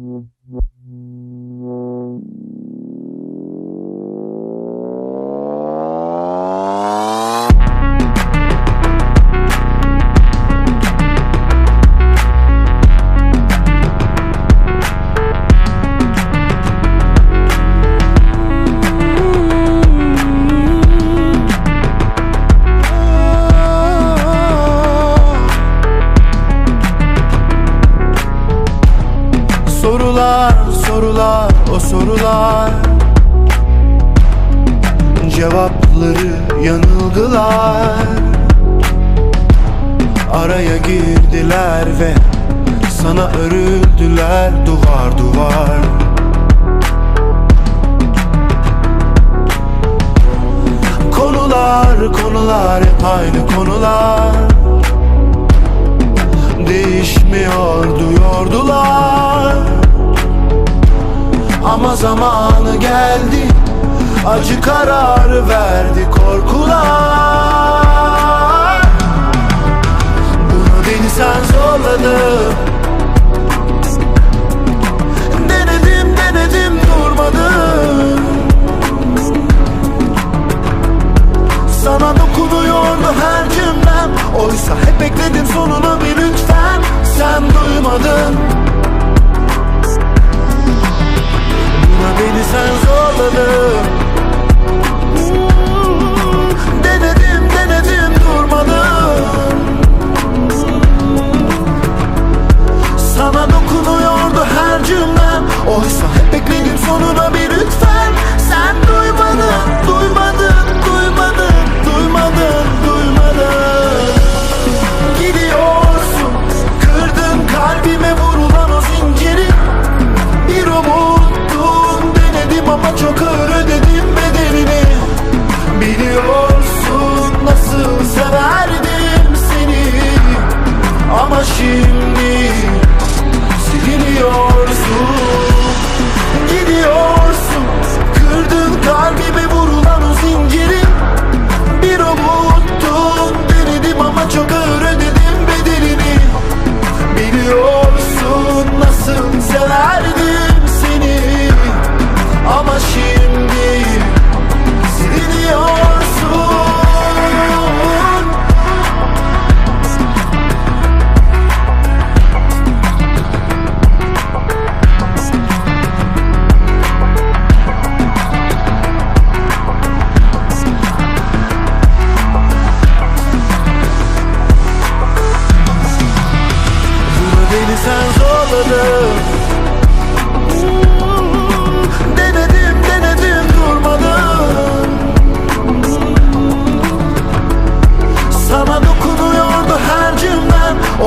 Mm-hmm. Cevapları yanılgılar. Araya girdiler ve sana örüldüler duvar duvar. Konular, konular hep aynı konular. Değişmiyor diyordular Ama zamanı geldi Acı kararı verdi korkular. Bunu beni sen zorladın. Denedim denedim durmadım. Sana dokunuyordu her cümlem. Oysa hep bekledim sonuna bir lütfen. Sen duymadın.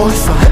more